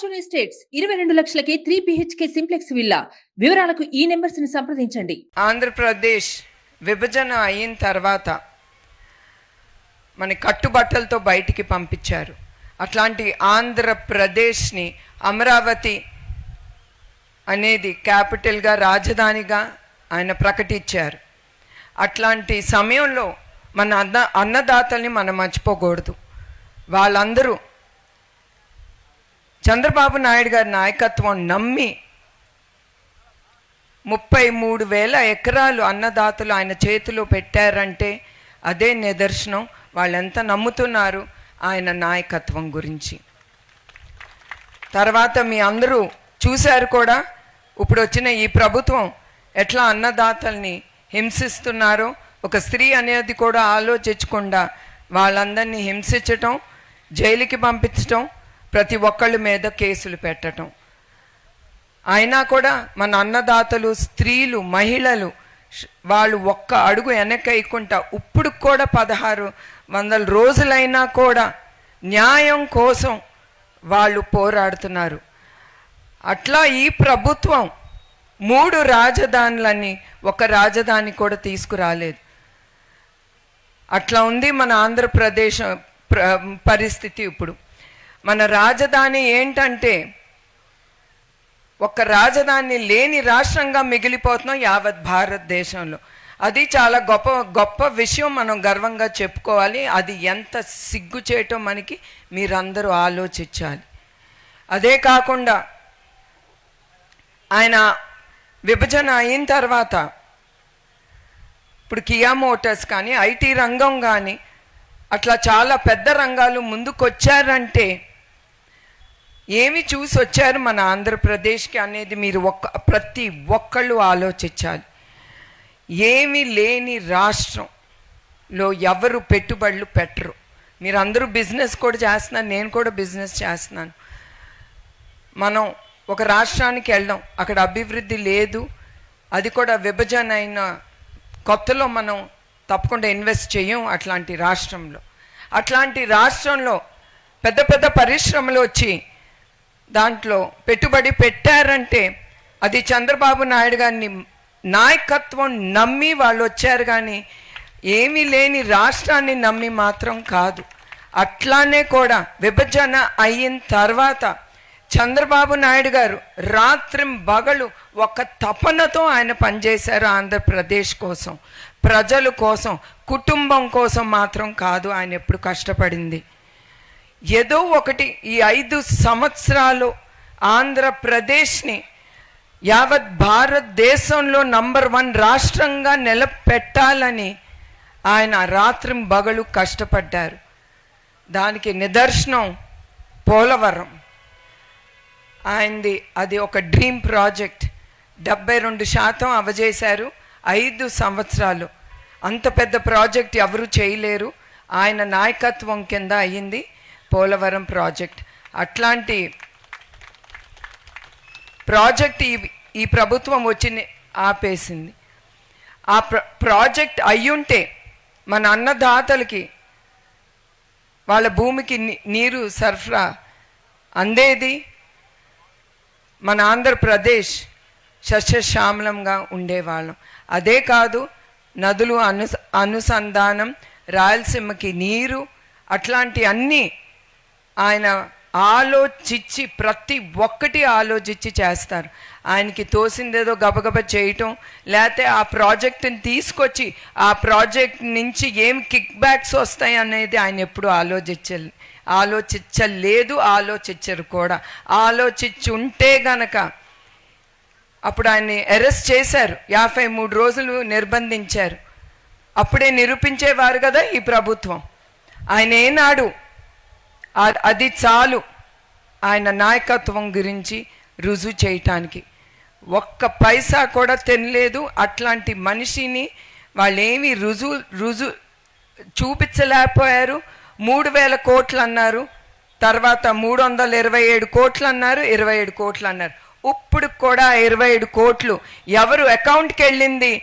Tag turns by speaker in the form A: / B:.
A: Fortune estates ఇరవై రెండు లక్షలకే త్రీ బిహెచ్కే సింప్లెక్స్ విల్లా వివరాలకు ఈ నెంబర్స్ని సంప్రదించండి.
B: ఆంధ్రప్రదేశ్ విభజన అయిన తర్వాత మన కట్టుబట్టలతో బయటికి పంపించారు. అట్లాంటి ఆంధ్రప్రదేశ్ని అమరావతి అనేది క్యాపిటల్గా రాజధానిగా ఆయన ప్రకటించారు. అట్లాంటి సమయంలో మన అన్న అన్నదాతల్ని మనం మర్చిపోకూడదు. వాళ్ళందరూ చంద్రబాబు నాయుడు గారి నాయకత్వం నమ్మి ముప్పై మూడు వేల ఎకరాలు అన్నదాతలు ఆయన చేతిలో పెట్టారంటే అదే నిదర్శనం. వాళ్ళెంత నమ్ముతున్నారు ఆయన నాయకత్వం గురించి. తర్వాత మీ అందరూ చూశారు కూడా ఇప్పుడు వచ్చిన ఈ ప్రభుత్వం ఎట్లా అన్నదాతల్ని హింసిస్తున్నారో ఒక స్త్రీ అనేది కూడా ఆలోచించకుండా వాళ్ళందరినీ హింసించటం జైలుకి పంపించటం ప్రతి ఒక్కళ్ళ మీద కేసులు పెట్టటం. అయినా కూడా మన అన్నదాతలు స్త్రీలు మహిళలు వాళ్ళు ఒక్క అడుగు వెనకైకుంటా ఇప్పుడు కూడా పదహారు వందల రోజులైనా కూడా న్యాయం కోసం వాళ్ళు పోరాడుతున్నారు. అట్లా ఈ ప్రభుత్వం మూడు రాజధానులని ఒక రాజధాని కూడా తీసుకురాలేదు. అట్లా ఉంది మన ఆంధ్రప్రదేశ్ ప్ర- పరిస్థితి ఇప్పుడు. మన రాజధాని ఏంటంటే ఒక రాజధాని లేని రాష్ట్రంగా మిగిలిపోతున్నాం యావత్ భారతదేశంలో. అది చాలా గొప్ప గొప్ప విషయం మనం గర్వంగా చెప్పుకోవాలి. అది ఎంత సిగ్గు చేయటం మనకి మీరందరూ ఆలోచించాలి. అదే కాకుండా ఆయన విభజన అయిన తర్వాత ఇప్పుడు కియా మోటార్స్ కానీ ఐటీ రంగం కానీ అట్లా చాలా పెద్ద రంగాలు ముందుకొచ్చారంటే ఏమి చూసి వచ్చారు మన ఆంధ్రప్రదేశ్కి అనేది మీరు ఒక్క ప్రతి ఒక్కళ్ళు ఆలోచించాలి. ఏమి లేని రాష్ట్రంలో ఎవరు పెట్టుబడులు పెట్టరు. మీరు అందరూ బిజినెస్ కూడా చేస్తున్నారు నేను కూడా బిజినెస్ చేస్తున్నాను. మనం ఒక రాష్ట్రానికి వెళ్ళాం అక్కడ అభివృద్ధి లేదు అది కూడా విభజన అయిన కొత్తలో మనం తప్పకుండా ఇన్వెస్ట్ చేయం అట్లాంటి రాష్ట్రంలో. అట్లాంటి రాష్ట్రంలో పెద్ద పెద్ద పరిశ్రమలు వచ్చి దాంట్లో పెట్టుబడి పెట్టారంటే అది చంద్రబాబు నాయుడు గారిని నాయకత్వం నమ్మి వాళ్ళు వచ్చారు కానీ ఏమీ లేని రాష్ట్రాన్ని నమ్మి మాత్రం కాదు. అట్లానే కూడా విభజన అయిన తర్వాత చంద్రబాబు నాయుడు గారు రాత్రి బగలు ఒక తపనతో ఆయన పనిచేశారు ఆంధ్రప్రదేశ్ కోసం. ప్రజల కోసం కుటుంబం కోసం మాత్రం కాదు ఆయన ఎప్పుడు కష్టపడింది. ఏదో ఒకటి ఈ ఐదు సంవత్సరాలు ఆంధ్రప్రదేశ్ని యావత్ భారతదేశంలో నంబర్ వన్ రాష్ట్రంగా నిలబెట్టాలని ఆయన రాత్రి బగలు కష్టపడ్డారు. దానికి నిదర్శనం పోలవరం. ఆయనది అది ఒక డ్రీమ్ ప్రాజెక్ట్. డెబ్బై రెండు శాతం అవజేశారు ఐదు సంవత్సరాలు. అంత పెద్ద ప్రాజెక్ట్ ఎవరు చేయలేరు. ఆయన నాయకత్వం కింద అయ్యింది పోలవరం ప్రాజెక్ట్. అట్లాంటి ప్రాజెక్ట్ ఈ ఈ ప్రభుత్వం వచ్చి ఆపేసింది. ఆ ప్ర ప్రాజెక్ట్ అయ్యుంటే మన అన్నదాతలకి వాళ్ళ భూమికి నీరు సరఫరా అందేది? మన ఆంధ్రప్రదేశ్ సస్యశ్యామలంగా ఉండేవాళ్ళం. అదే కాదు నదులు అను అనుసంధానం రాయలసీమకి నీరు అట్లాంటి అన్నీ ఆయన ఆలోచించి ప్రతి ఒక్కటి ఆలోచించి చేస్తారు. ఆయనకి తోసిందేదో గబగబ చేయటం లేకపోతే ఆ ప్రాజెక్ట్ని తీసుకొచ్చి ఆ ప్రాజెక్ట్ నుంచి ఏం కిక్ బ్యాక్స్ వస్తాయి అనేది ఆయన ఎప్పుడు ఆలోచించలే ఆలోచించలేదు ఆలోచించరు కూడా. ఆలోచించి ఉంటే గనక అప్పుడు ఆయన్ని అరెస్ట్ చేశారు. యాభై మూడు రోజులు నిర్బంధించారు. అప్పుడే నిరూపించేవారు కదా ఈ ప్రభుత్వం. ఆయన ఏనాడు అది చాలు ఆయన నాయకత్వం గురించి రుజువు చేయటానికి. ఒక్క పైసా కూడా తినలేదు. అట్లాంటి మనిషిని వాళ్ళు రుజువు రుజు చూపించలేకపోయారు. మూడు వేల కోట్లు అన్నారు. తర్వాత మూడు వందల ఇరవై ఏడు కోట్లు అన్నారు. ఇరవై ఏడు కోట్లు అన్నారు. ఇప్పుడు కూడా ఇరవై ఏడు కోట్లు. ఎవరు అకౌంట్కి వెళ్ళింది?